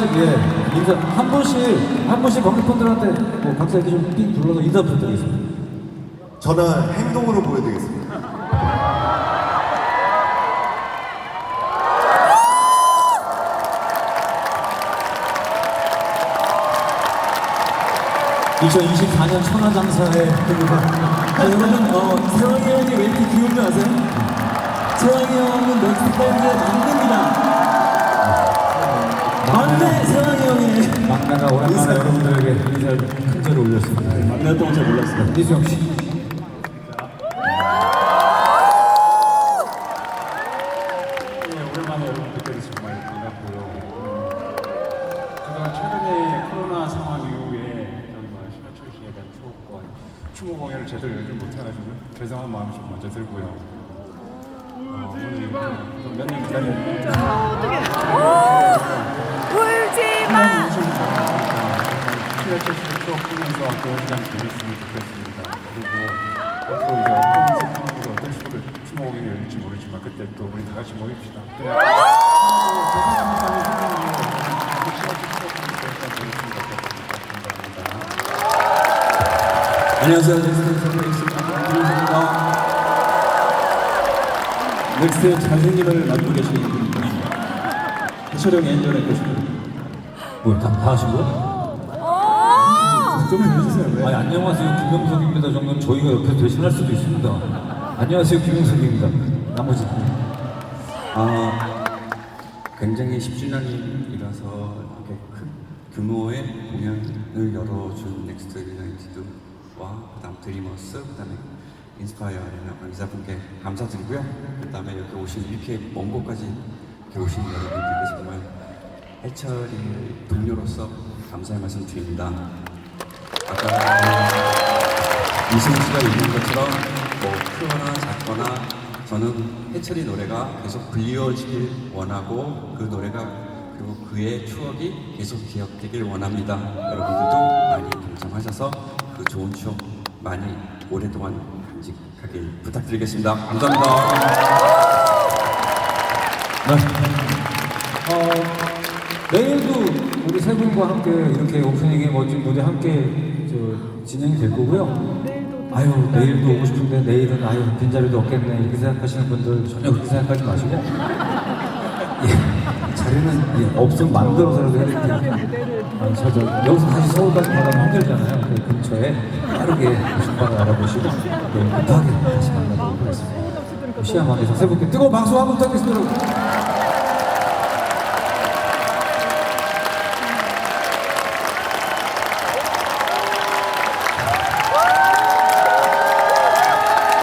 하나씩 예 인사 한 분씩 한 분씩 관객분들한테 뭐 각자 이렇게 좀삥 불러서 인사 부탁드리겠습니다. 저는 행동으로 보여드리겠습니다. 네. 2024년 천하장사의 아, 여러분, 어, 세영이 형이 왜 이렇게 귀여운지 아세요? 세영이 형은 넥스트 밴드 막내가 오랜만에 여러분들에게 인사를 큰 절을 올렸습니다. 막내였던 건잘 몰랐어요. 이수영 씨. 네, 오랜만에 여러분 뵙게 돼서 정말 반갑고요. 음, 제가 최근에 코로나 상황 이후에 정말 신화철 씨에 대한 추억과 추모 공연을 제대로 열지 못해가지고 죄송한 마음이 좀 먼저 들고요. 어, 오늘 몇년 기다렸는데 시간 보냈으면 좋겠습니다. 그리고 앞으로 이제 어떤 상황으로 어떤 식으로 공연을 열릴지 모르지만 그때 또 우리 다 같이 모입시다. 그래. 안녕하세요. 넥스트 선배입니다. 김민수입니다. 넥스트의 잘생김을 맡고 계신 분입니다. 해철형 엔전의 것입니다. 뭐다 다 하신 거야? 좀 해주세요. 왜? 아니 안녕하세요 김영석입니다 정도는 저희가 옆에 대신할 수도 있습니다. 안녕하세요 김영석입니다. 나머지 아, 굉장히 10주년이라서 이렇게 큰 규모의 공연을 열어준 넥스트 유나이티드와 그다음 드리머스, 그다음에 인스파이어 아리나 관계자분께 감사드리고요. 그다음에 여기 오신 이렇게 먼 곳까지 이렇게 오신 여러분들께 정말 해철이 동료로서 감사의 말씀 드립니다. 이승우 씨가 얘기한 것처럼 뭐 크거나 작거나 저는 해철이 노래가 계속 불리워지길 원하고 그 노래가 그리고 그의 추억이 계속 기억되길 원합니다. 여러분들도 많이 동참하셔서 그 좋은 추억 많이 오랫동안 간직하길 부탁드리겠습니다. 감사합니다. 어, 내일도 우리 세 분과 함께 이렇게 오프닝의 멋진 무대 함께 저, 진행이 될 거고요. 아유 내일도 오고 싶은데 내일은 아유 빈자리도 없겠네 이렇게 생각하시는 분들 전혀 그렇게 생각하지 마시고 예, 자리는 예, 없으면 만들어서라도 해드릴게요. 아, 저, 저, 여기서 다시 서울까지 가려면 힘들잖아요. 그 근처에 빠르게 방을 알아보시고 네, 급하게 다시 만나도록 하겠습니다. 시야망에서 세 분께 뜨거운 박수 한번 부탁드리겠습니다.